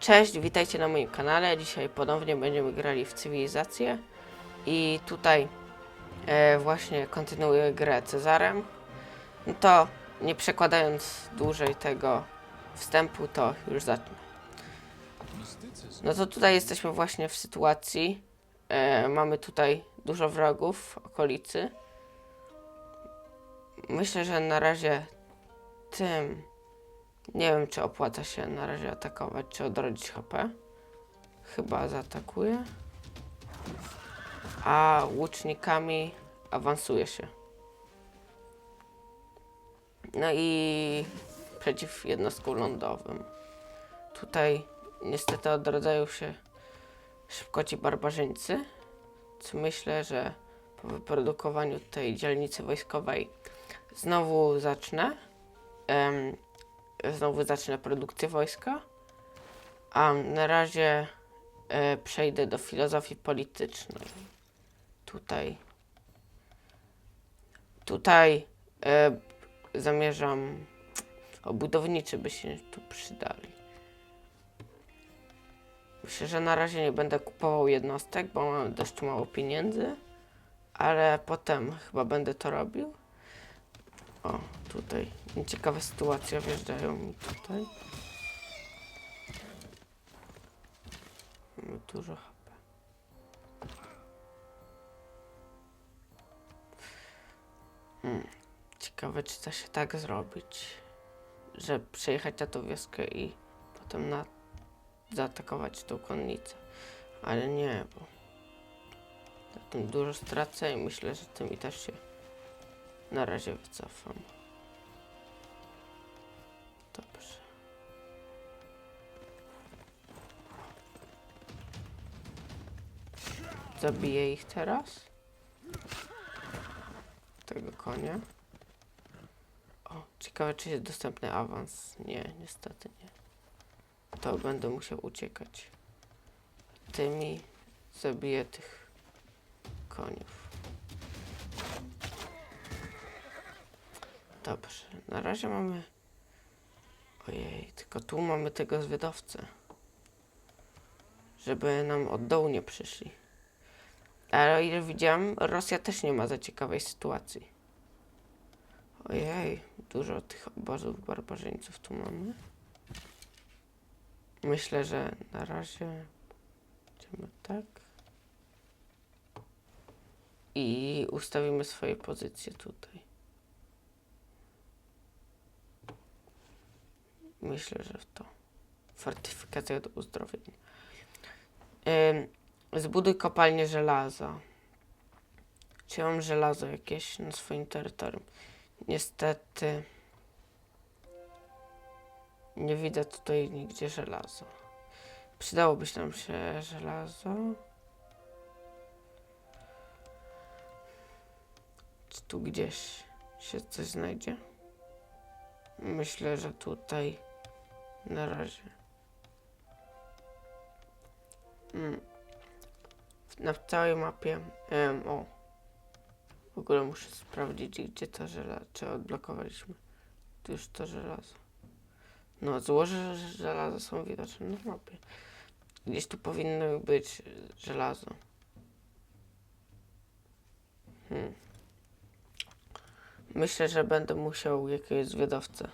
Cześć, witajcie na moim kanale. Dzisiaj ponownie będziemy grali w cywilizację i tutaj e, właśnie kontynuuję grę Cezarem. No to nie przekładając dłużej tego wstępu, to już zacznę. No to tutaj jesteśmy właśnie w sytuacji. E, mamy tutaj dużo wrogów w okolicy. Myślę, że na razie tym nie wiem, czy opłaca się na razie atakować, czy odrodzić HP. Chyba zaatakuje. A łucznikami awansuje się. No i przeciw jednostkom lądowym. Tutaj niestety odradzają się szybko ci barbarzyńcy, co myślę, że po wyprodukowaniu tej dzielnicy wojskowej znowu zacznę. Em, znowu zacznę produkcję wojska. A na razie e, przejdę do filozofii politycznej. Tutaj. Tutaj e, zamierzam. O, budowniczy by się tu przydali. Myślę, że na razie nie będę kupował jednostek, bo mam dość mało pieniędzy, ale potem chyba będę to robił. O, tutaj ciekawa sytuacja, wjeżdżają mi tutaj. Mamy dużo HP. Hmm. Ciekawe, czy da się tak zrobić, że przejechać na tą wioskę i potem na zaatakować tą konnicę. Ale nie, bo na tym dużo stracę i myślę, że tym i też się na razie wycofam. Zabiję ich teraz. Tego konia. O, ciekawe czy jest dostępny awans. Nie, niestety nie. To będę musiał uciekać. Tymi zabiję tych koniów. Dobrze, na razie mamy. Ojej, tylko tu mamy tego zwiadowcę. Żeby nam od dołu nie przyszli. Ale o ile widziałem, Rosja też nie ma za ciekawej sytuacji. Ojej, dużo tych obozów barbarzyńców tu mamy. Myślę, że na razie będziemy tak. I ustawimy swoje pozycje tutaj. Myślę, że w to. Fortyfikacja do uzdrowienia. Zbuduj kopalnię żelaza. Czy mam żelazo jakieś na swoim terytorium? Niestety. Nie widzę tutaj nigdzie żelaza. Przydałoby się nam się żelazo. Czy tu gdzieś się coś znajdzie? Myślę, że tutaj na razie. Mm. Na całej mapie. Em, o. W ogóle muszę sprawdzić, gdzie to żelazo. Czy odblokowaliśmy? Tu już to żelazo. No, złoże żelaza są widoczne na mapie. Gdzieś tu powinno być żelazo. Hmm. Myślę, że będę musiał jakiegoś zwiadowcę.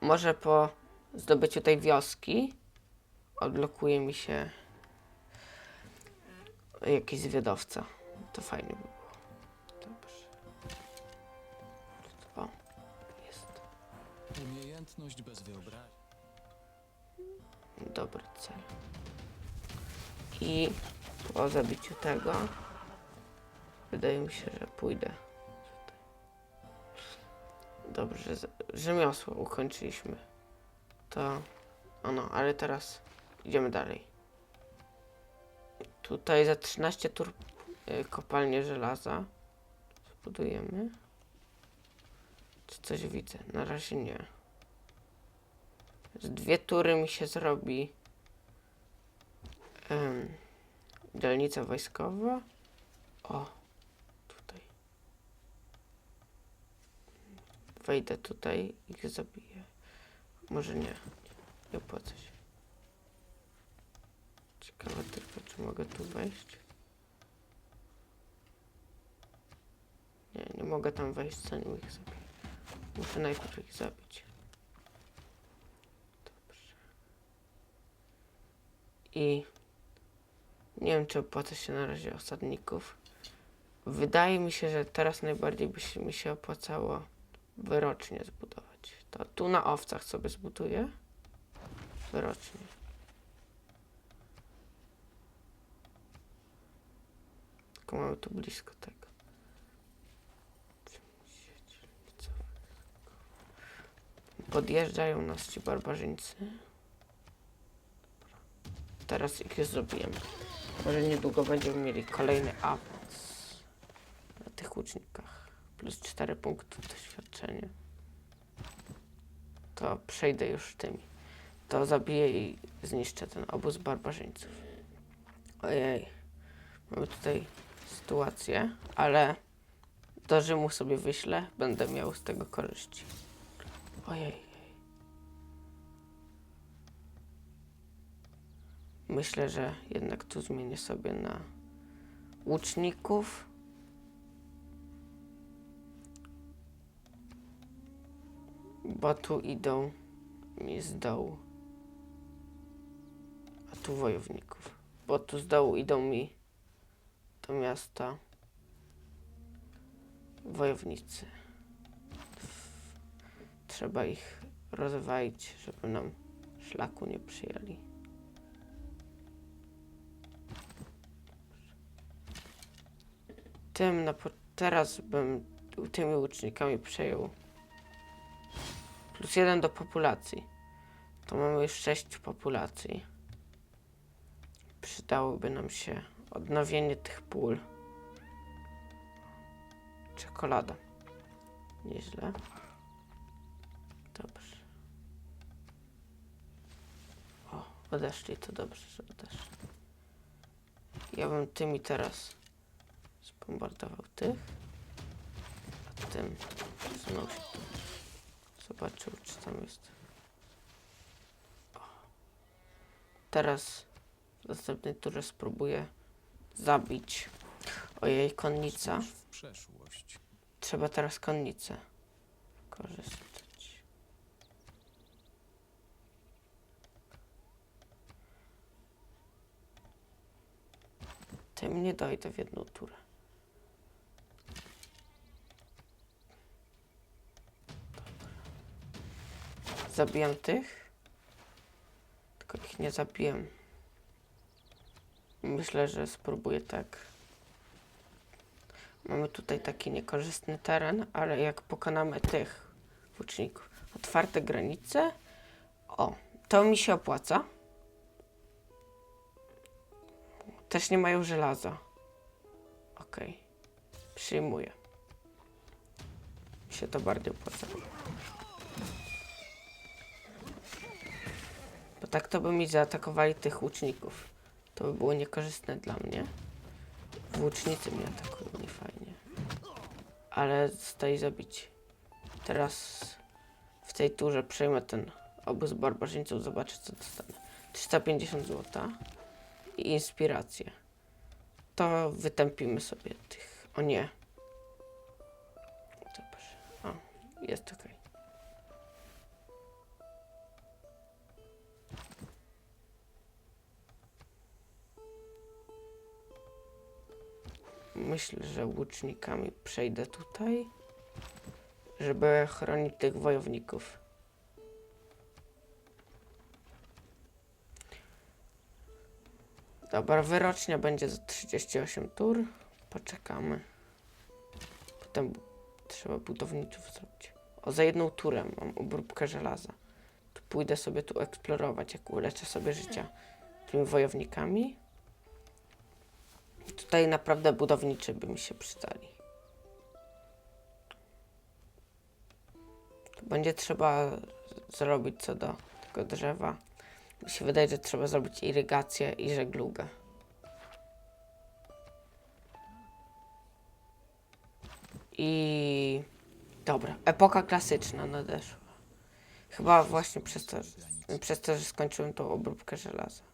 Może po zdobyciu tej wioski odblokuje mi się jakiś zwiadowca. To fajnie by było. Dobrze. O, jest. Umiejętność bez wyobraźni. Dobry cel. I po zabiciu tego wydaje mi się, że pójdę. Dobrze, rzemiosło ukończyliśmy. To ono, ale teraz idziemy dalej. Tutaj za 13 tur y, kopalnie żelaza zbudujemy. Czy coś widzę? Na razie nie. Z dwie tury mi się zrobi em, dzielnica wojskowa. O, tutaj. Wejdę tutaj i ich zabiję. Może nie. Nie opłaca się. Czy mogę tu wejść? Nie, nie mogę tam wejść, zanim ich zabiję. Muszę najpierw ich zabić. Dobrze. I nie wiem, czy opłaca się na razie osadników. Wydaje mi się, że teraz najbardziej by się, mi się opłacało wyrocznie zbudować. To tu na owcach sobie zbuduję. Wyrocznie. Tylko mamy tu blisko tego. Podjeżdżają nas ci barbarzyńcy. Teraz ich zrobiłem. Może niedługo będziemy mieli kolejny awans na tych łucznikach. Plus 4 punkty doświadczenia. To przejdę już tymi. To zabiję i zniszczę ten obóz barbarzyńców. Ojej. Mamy tutaj sytuację, ale do Rzymu sobie wyślę. Będę miał z tego korzyści. Ojej. Myślę, że jednak tu zmienię sobie na łuczników. Bo tu idą mi z dołu. A tu wojowników. Bo tu z dołu idą mi do miasta wojownicy. Trzeba ich rozwalić, żeby nam szlaku nie przyjęli. Tym na po- teraz bym tymi łucznikami przejął plus jeden do populacji. To mamy już sześć populacji. Przydałoby nam się odnowienie tych pól. Czekolada. Nieźle. Dobrze. O, odeszli, to dobrze, że odeszli. Ja bym tymi teraz zbombardował tych, a tym znów zobaczył, czy tam jest. O. Teraz w następnej turze spróbuję zabić. Ojej, konnica. Trzeba teraz konnicę korzystać. Tym nie dojdę w jedną turę. Zabijam tych. Tylko ich nie zabiłem. Myślę, że spróbuję tak. Mamy tutaj taki niekorzystny teren, ale jak pokonamy tych włóczników, otwarte granice, o, to mi się opłaca. Też nie mają żelaza. Okej, przyjmuję. Mi się to bardziej opłaca. Bo tak to by mi zaatakowali tych łuczników. To by było niekorzystne dla mnie. Włócznicy mnie atakują niefajnie. Ale zostali zabici. Teraz w tej turze przejmę ten obóz barbarzyńców, zobaczę co dostanę. 350 zł i inspirację. To wytępimy sobie tych. O nie. Dobrze. O, jest ok. Myślę, że łucznikami przejdę tutaj, żeby chronić tych wojowników. Dobra, wyrocznia będzie za 38 tur. Poczekamy. Potem trzeba budowniczów zrobić. O, za jedną turę mam obróbkę żelaza. Tu pójdę sobie tu eksplorować, jak uleczę sobie życia tymi wojownikami. Tutaj naprawdę budowniczy by mi się przydali. Będzie trzeba zrobić co do tego drzewa. Mi się wydaje, że trzeba zrobić irygację i żeglugę. I dobra, epoka klasyczna nadeszła. Chyba właśnie przez to, przez to, że skończyłem tą obróbkę żelaza.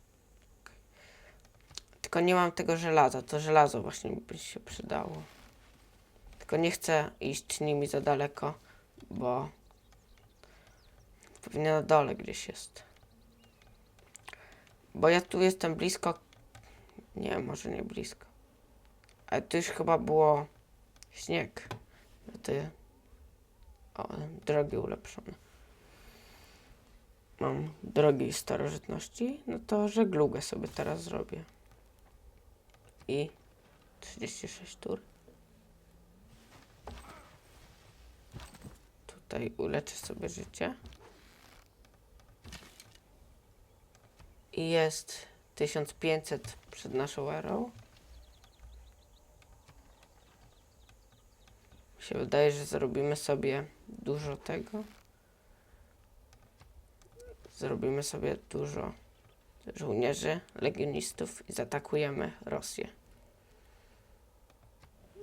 Tylko nie mam tego żelaza. To żelazo właśnie by się przydało. Tylko nie chcę iść nimi za daleko, bo pewnie na dole gdzieś jest. Bo ja tu jestem blisko. Nie, może nie blisko. Ale tu już chyba było śnieg. Te o, drogi ulepszone. Mam drogi starożytności, no to żeglugę sobie teraz zrobię. I 36 tur. Tutaj uleczę sobie życie. I jest 1500 przed naszą erą. Mi się wydaje, że zrobimy sobie dużo tego. Zrobimy sobie dużo żołnierzy, legionistów i zaatakujemy Rosję.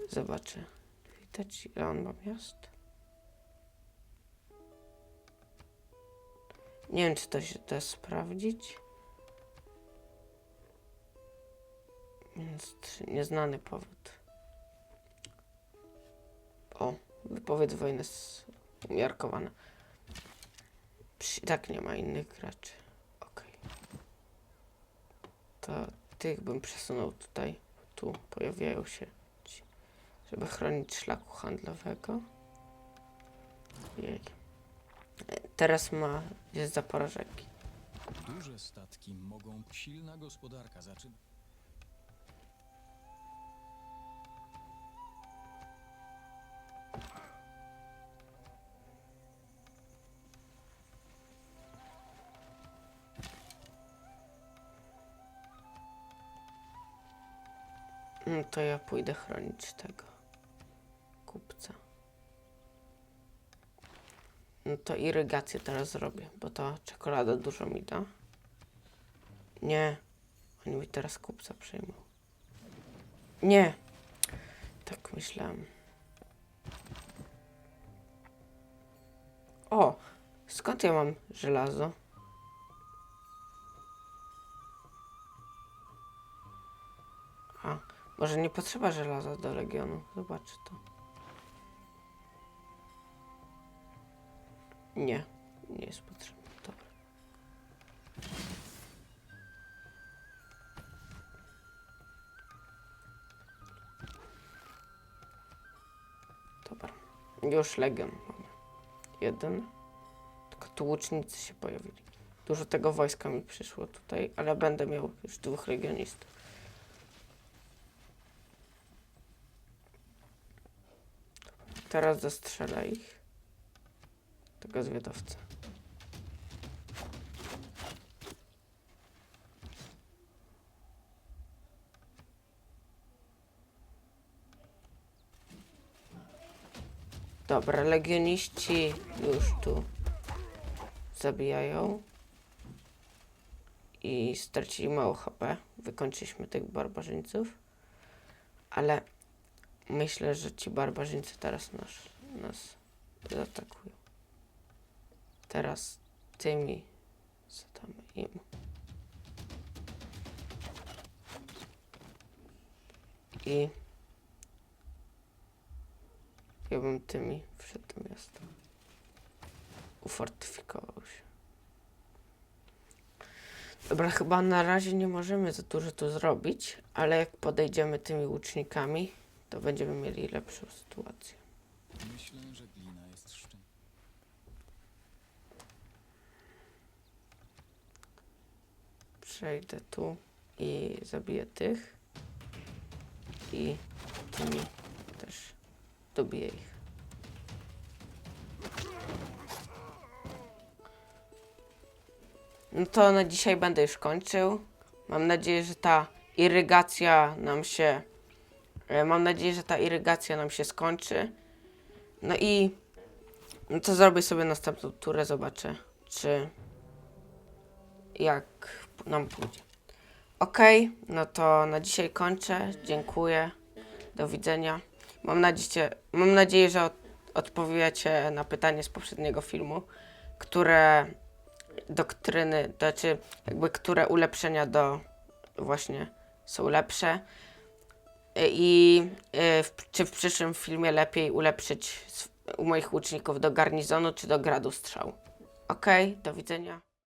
Zobaczę. Widać, ile on ma miast? Nie wiem, czy to się da sprawdzić. Więc nieznany powód. O, wypowiedź wojny jest umiarkowana. Psz, tak nie ma innych graczy. To tych bym przesunął tutaj. Tu pojawiają się ci, żeby chronić szlaku handlowego. Jej. Teraz ma, jest zapora rzeki. Duże statki mogą... Silna gospodarka zaczyna... to ja pójdę chronić tego kupca. No to irygację teraz zrobię, bo ta czekolada dużo mi da. Nie, oni mi teraz kupca przejmą. Nie, tak myślałem. O, skąd ja mam żelazo? Może nie potrzeba żelaza do Legionu. Zobaczę to. Nie, nie jest potrzebne. Dobra. Dobra. Już Legion mamy. Jeden. Tylko tu łucznicy się pojawili. Dużo tego wojska mi przyszło tutaj, ale będę miał już dwóch legionistów. Teraz zastrzelę ich. Tego zwiadowcę. Dobra, legioniści już tu zabijają. I stracili mało HP. Wykończyliśmy tych barbarzyńców. Ale Myślę, że ci barbarzyńcy teraz nas, nas zaatakują. Teraz tymi zadamy im. I ja bym tymi wszedł do miasta. Ufortyfikował się. Dobra, chyba na razie nie możemy za dużo tu zrobić, ale jak podejdziemy tymi łucznikami, to będziemy mieli lepszą sytuację. Myślę, że glina jest szczęśliwa. Przejdę tu i zabiję tych. I tymi też dobiję ich. No to na dzisiaj będę już kończył. Mam nadzieję, że ta irygacja nam się. E, Mam nadzieję, że ta irygacja nam się skończy. No i. No to zrobię sobie następną turę, zobaczę, czy. Jak nam pójdzie. Ok, no to na dzisiaj kończę. Dziękuję. Do widzenia. Mam nadzieję, mam nadzieję że od, odpowiecie na pytanie z poprzedniego filmu, które doktryny, to znaczy jakby które ulepszenia do właśnie są lepsze. I y, w, czy w przyszłym filmie lepiej ulepszyć u moich łuczników do garnizonu czy do gradu strzał. Okej, do widzenia.